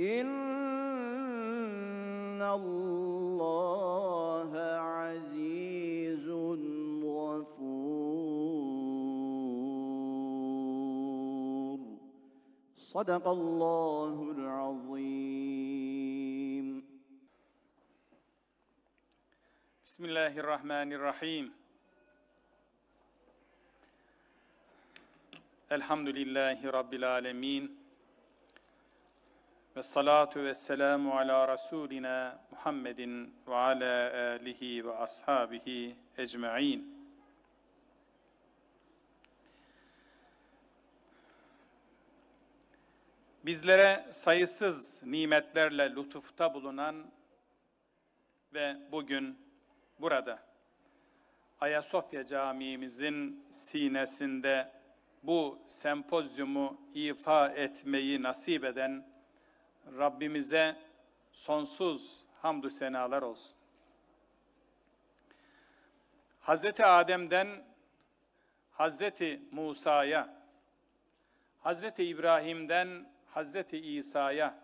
إن الله عزيز غفور. صدق الله العظيم. بسم الله الرحمن الرحيم الحمد لله رب العالمين ve salatu ve selamu ala Rasulina Muhammedin ve ala alihi ve ashabihi ecma'in. Bizlere sayısız nimetlerle lütufta bulunan ve bugün burada Ayasofya Camii'mizin sinesinde bu sempozyumu ifa etmeyi nasip eden Rabbimize sonsuz hamdü senalar olsun. Hazreti Adem'den Hazreti Musa'ya, Hazreti İbrahim'den Hazreti İsa'ya,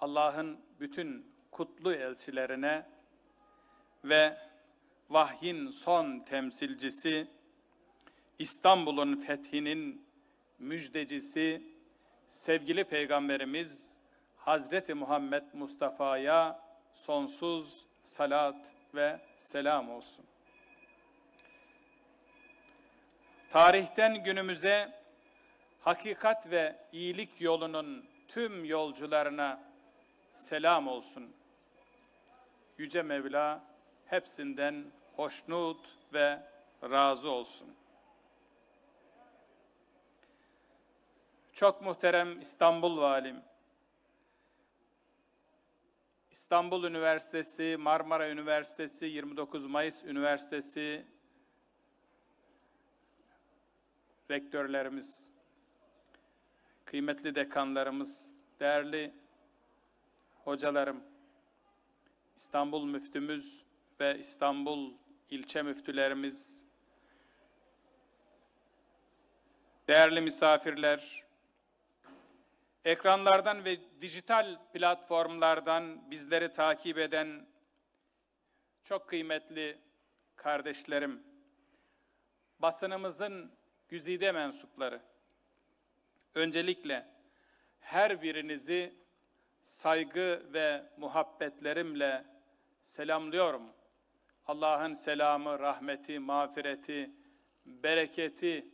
Allah'ın bütün kutlu elçilerine ve vahyin son temsilcisi, İstanbul'un fethinin müjdecisi, sevgili Peygamberimiz Hazreti Muhammed Mustafa'ya sonsuz salat ve selam olsun. Tarihten günümüze hakikat ve iyilik yolunun tüm yolcularına selam olsun. Yüce Mevla hepsinden hoşnut ve razı olsun. Çok muhterem İstanbul Valim, İstanbul Üniversitesi, Marmara Üniversitesi, 29 Mayıs Üniversitesi rektörlerimiz, kıymetli dekanlarımız, değerli hocalarım, İstanbul Müftümüz ve İstanbul ilçe müftülerimiz, değerli misafirler, ekranlardan ve dijital platformlardan bizleri takip eden çok kıymetli kardeşlerim, basınımızın güzide mensupları, öncelikle her birinizi saygı ve muhabbetlerimle selamlıyorum. Allah'ın selamı, rahmeti, mağfireti, bereketi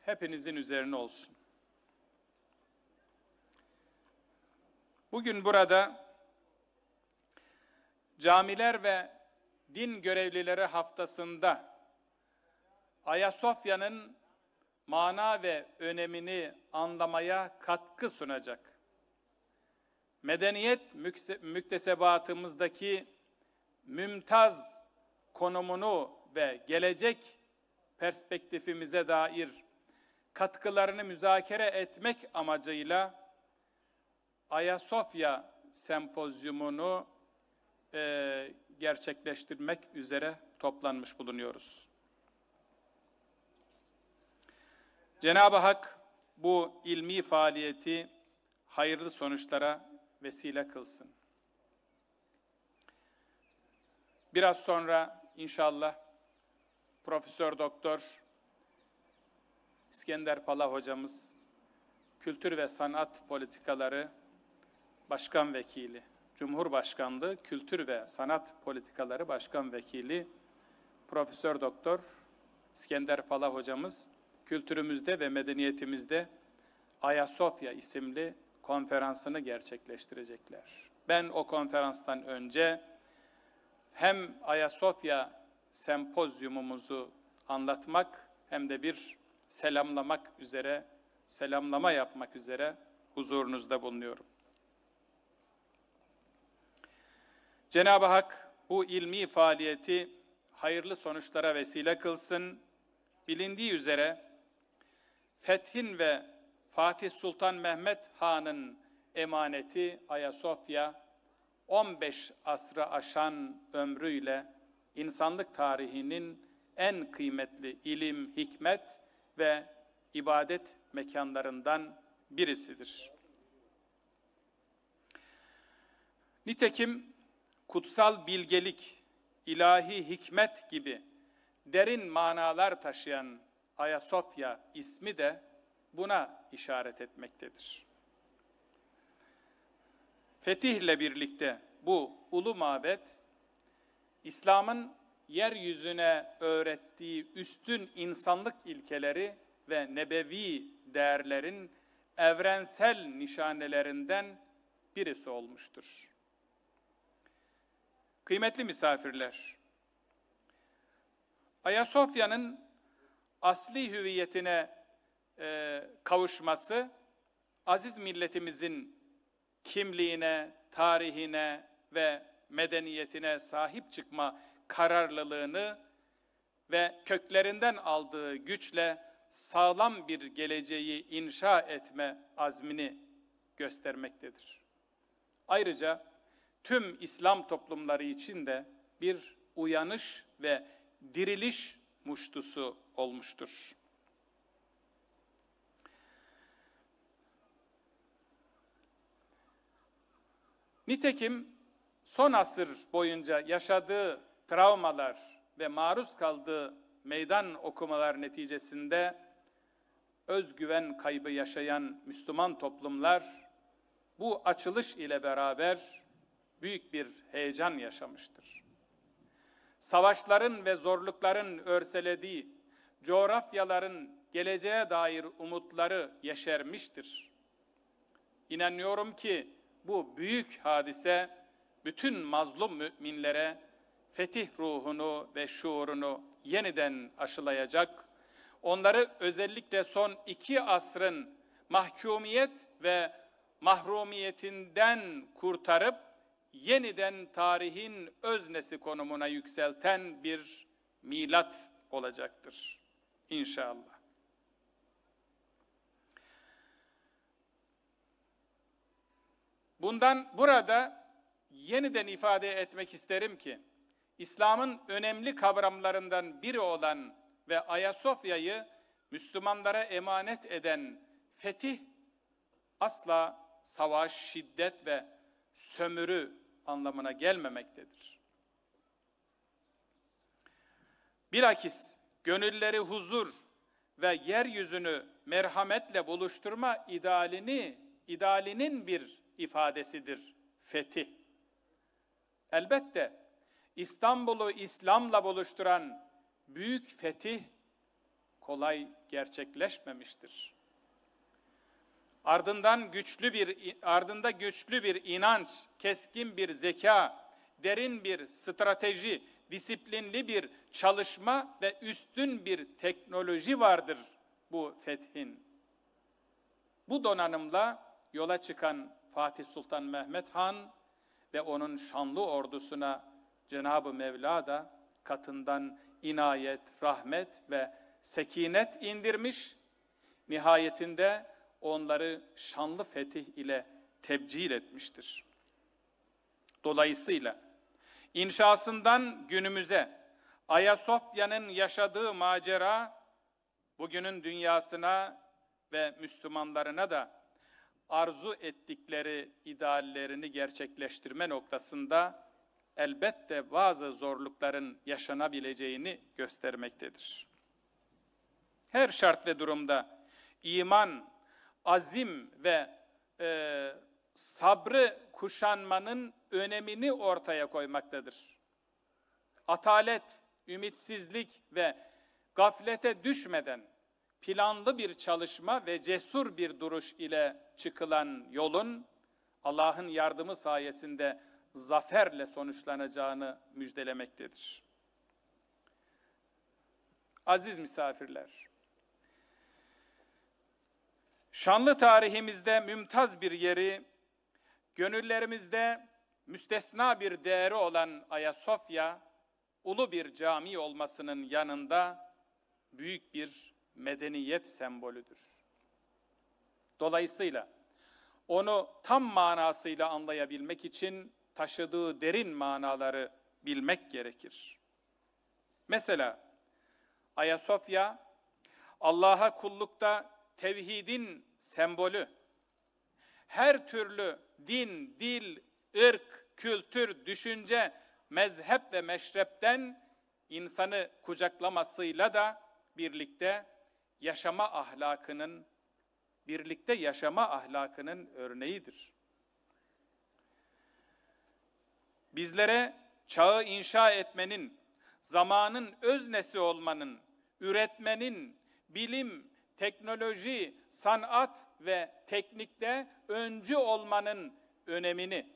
hepinizin üzerine olsun. Bugün burada camiler ve din görevlileri haftasında Ayasofya'nın mana ve önemini anlamaya katkı sunacak. Medeniyet müktesebatımızdaki mümtaz konumunu ve gelecek perspektifimize dair katkılarını müzakere etmek amacıyla Ayasofya sempozyumunu e, gerçekleştirmek üzere toplanmış bulunuyoruz. Cenab-ı Hak bu ilmi faaliyeti hayırlı sonuçlara vesile kılsın. Biraz sonra inşallah Profesör Doktor İskender Pala hocamız kültür ve sanat politikaları Başkan Vekili, Cumhurbaşkanlığı Kültür ve Sanat Politikaları Başkan Vekili Profesör Doktor İskender Pala hocamız kültürümüzde ve medeniyetimizde Ayasofya isimli konferansını gerçekleştirecekler. Ben o konferanstan önce hem Ayasofya sempozyumumuzu anlatmak hem de bir selamlamak üzere, selamlama yapmak üzere huzurunuzda bulunuyorum. Cenab-ı Hak bu ilmi faaliyeti hayırlı sonuçlara vesile kılsın. Bilindiği üzere Fethin ve Fatih Sultan Mehmet Han'ın emaneti Ayasofya 15 asrı aşan ömrüyle insanlık tarihinin en kıymetli ilim, hikmet ve ibadet mekanlarından birisidir. Nitekim kutsal bilgelik, ilahi hikmet gibi derin manalar taşıyan Ayasofya ismi de buna işaret etmektedir. Fetihle birlikte bu ulu mabet, İslam'ın yeryüzüne öğrettiği üstün insanlık ilkeleri ve nebevi değerlerin evrensel nişanelerinden birisi olmuştur. Kıymetli misafirler, Ayasofya'nın asli hüviyetine e, kavuşması, aziz milletimizin kimliğine, tarihine ve medeniyetine sahip çıkma kararlılığını ve köklerinden aldığı güçle sağlam bir geleceği inşa etme azmini göstermektedir. Ayrıca tüm İslam toplumları için de bir uyanış ve diriliş muştusu olmuştur. Nitekim son asır boyunca yaşadığı travmalar ve maruz kaldığı meydan okumalar neticesinde özgüven kaybı yaşayan Müslüman toplumlar bu açılış ile beraber büyük bir heyecan yaşamıştır. Savaşların ve zorlukların örselediği coğrafyaların geleceğe dair umutları yeşermiştir. İnanıyorum ki bu büyük hadise bütün mazlum müminlere fetih ruhunu ve şuurunu yeniden aşılayacak, onları özellikle son iki asrın mahkumiyet ve mahrumiyetinden kurtarıp yeniden tarihin öznesi konumuna yükselten bir milat olacaktır. İnşallah. Bundan burada yeniden ifade etmek isterim ki İslam'ın önemli kavramlarından biri olan ve Ayasofya'yı Müslümanlara emanet eden fetih asla savaş, şiddet ve sömürü anlamına gelmemektedir. Bilakis gönülleri huzur ve yeryüzünü merhametle buluşturma idealini, idealinin bir ifadesidir fetih. Elbette İstanbul'u İslam'la buluşturan büyük fetih kolay gerçekleşmemiştir. Ardından güçlü bir ardında güçlü bir inanç, keskin bir zeka, derin bir strateji, disiplinli bir çalışma ve üstün bir teknoloji vardır bu fethin. Bu donanımla yola çıkan Fatih Sultan Mehmet Han ve onun şanlı ordusuna Cenab-ı Mevla da katından inayet, rahmet ve sekinet indirmiş. Nihayetinde onları şanlı fetih ile tebcil etmiştir. Dolayısıyla inşasından günümüze Ayasofya'nın yaşadığı macera bugünün dünyasına ve Müslümanlarına da arzu ettikleri ideallerini gerçekleştirme noktasında elbette bazı zorlukların yaşanabileceğini göstermektedir. Her şart ve durumda iman, azim ve e, sabrı kuşanmanın önemini ortaya koymaktadır. Atalet, ümitsizlik ve gaflete düşmeden planlı bir çalışma ve cesur bir duruş ile çıkılan yolun Allah'ın yardımı sayesinde zaferle sonuçlanacağını müjdelemektedir. Aziz misafirler, şanlı tarihimizde mümtaz bir yeri, gönüllerimizde müstesna bir değeri olan Ayasofya, ulu bir cami olmasının yanında büyük bir medeniyet sembolüdür. Dolayısıyla onu tam manasıyla anlayabilmek için taşıdığı derin manaları bilmek gerekir. Mesela Ayasofya Allah'a kullukta tevhidin sembolü. Her türlü din, dil, ırk, kültür, düşünce, mezhep ve meşrepten insanı kucaklamasıyla da birlikte yaşama ahlakının birlikte yaşama ahlakının örneğidir. Bizlere çağı inşa etmenin, zamanın öznesi olmanın, üretmenin, bilim, teknoloji, sanat ve teknikte öncü olmanın önemini,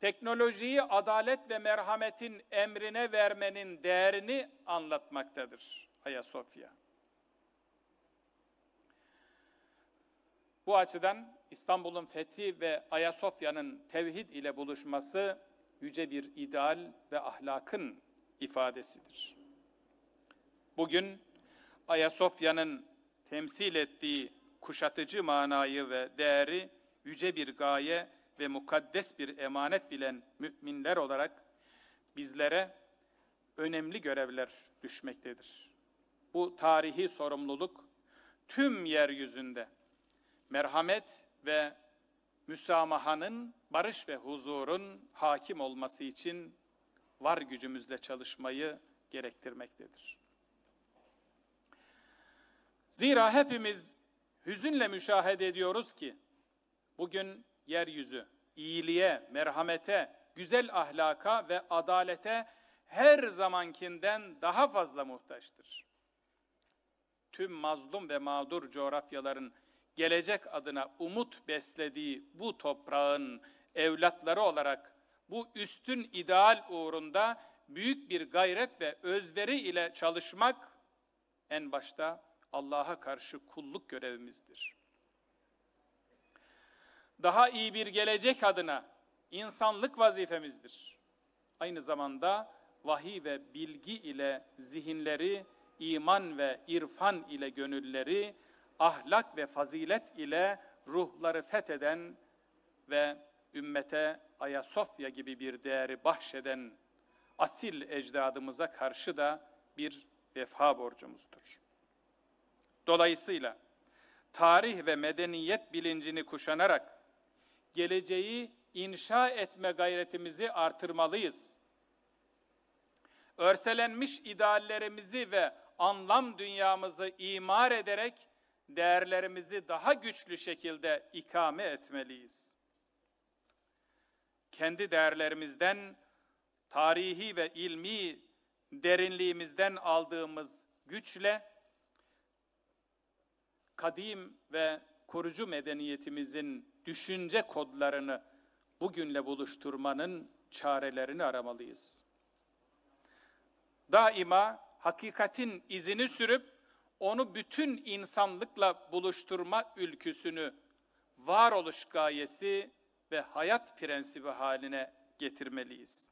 teknolojiyi adalet ve merhametin emrine vermenin değerini anlatmaktadır Ayasofya. Bu açıdan İstanbul'un fethi ve Ayasofya'nın tevhid ile buluşması yüce bir ideal ve ahlakın ifadesidir. Bugün Ayasofya'nın temsil ettiği kuşatıcı manayı ve değeri yüce bir gaye ve mukaddes bir emanet bilen müminler olarak bizlere önemli görevler düşmektedir. Bu tarihi sorumluluk tüm yeryüzünde merhamet ve müsamahanın, barış ve huzurun hakim olması için var gücümüzle çalışmayı gerektirmektedir. Zira hepimiz hüzünle müşahede ediyoruz ki bugün yeryüzü iyiliğe, merhamete, güzel ahlaka ve adalete her zamankinden daha fazla muhtaçtır. Tüm mazlum ve mağdur coğrafyaların gelecek adına umut beslediği bu toprağın evlatları olarak bu üstün ideal uğrunda büyük bir gayret ve özveri ile çalışmak en başta Allah'a karşı kulluk görevimizdir. Daha iyi bir gelecek adına insanlık vazifemizdir. Aynı zamanda vahiy ve bilgi ile zihinleri, iman ve irfan ile gönülleri, ahlak ve fazilet ile ruhları fetheden ve ümmete Ayasofya gibi bir değeri bahşeden asil ecdadımıza karşı da bir vefa borcumuzdur. Dolayısıyla tarih ve medeniyet bilincini kuşanarak geleceği inşa etme gayretimizi artırmalıyız. Örselenmiş ideallerimizi ve anlam dünyamızı imar ederek değerlerimizi daha güçlü şekilde ikame etmeliyiz. Kendi değerlerimizden, tarihi ve ilmi derinliğimizden aldığımız güçle kadim ve kurucu medeniyetimizin düşünce kodlarını bugünle buluşturmanın çarelerini aramalıyız. Daima hakikatin izini sürüp onu bütün insanlıkla buluşturma ülküsünü varoluş gayesi ve hayat prensibi haline getirmeliyiz.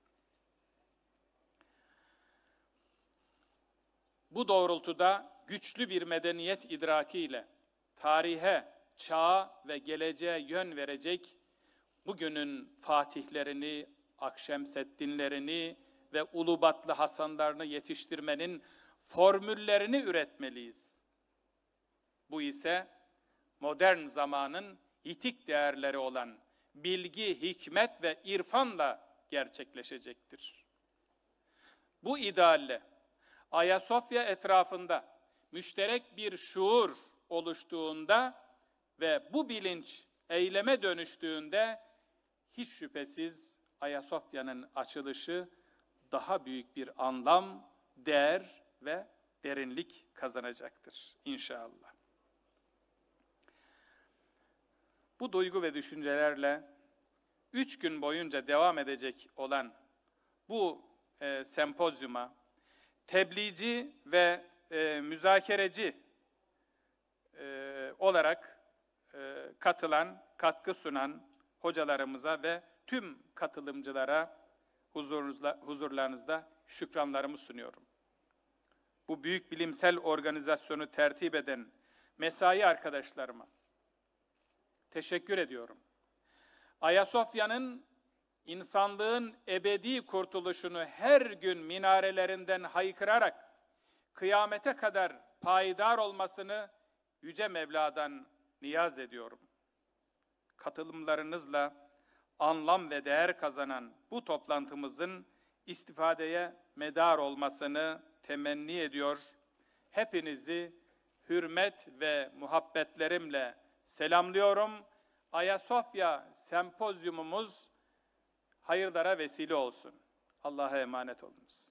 Bu doğrultuda güçlü bir medeniyet idrakiyle tarihe, çağa ve geleceğe yön verecek bugünün fatihlerini, Akşemseddinlerini ve Ulubatlı Hasanlarını yetiştirmenin formüllerini üretmeliyiz. Bu ise modern zamanın itik değerleri olan bilgi, hikmet ve irfanla gerçekleşecektir. Bu idealle Ayasofya etrafında müşterek bir şuur oluştuğunda ve bu bilinç eyleme dönüştüğünde hiç şüphesiz Ayasofya'nın açılışı daha büyük bir anlam, değer ve derinlik kazanacaktır inşallah. Bu duygu ve düşüncelerle üç gün boyunca devam edecek olan bu e, sempozyuma tebliğci ve e, müzakereci e, olarak e, katılan, katkı sunan hocalarımıza ve tüm katılımcılara huzurunuzla, huzurlarınızda şükranlarımı sunuyorum. Bu büyük bilimsel organizasyonu tertip eden mesai arkadaşlarıma teşekkür ediyorum. Ayasofya'nın insanlığın ebedi kurtuluşunu her gün minarelerinden haykırarak kıyamete kadar payidar olmasını Yüce Mevla'dan niyaz ediyorum. Katılımlarınızla anlam ve değer kazanan bu toplantımızın istifadeye medar olmasını temenni ediyor. Hepinizi hürmet ve muhabbetlerimle selamlıyorum. Ayasofya sempozyumumuz hayırlara vesile olsun. Allah'a emanet olunuz.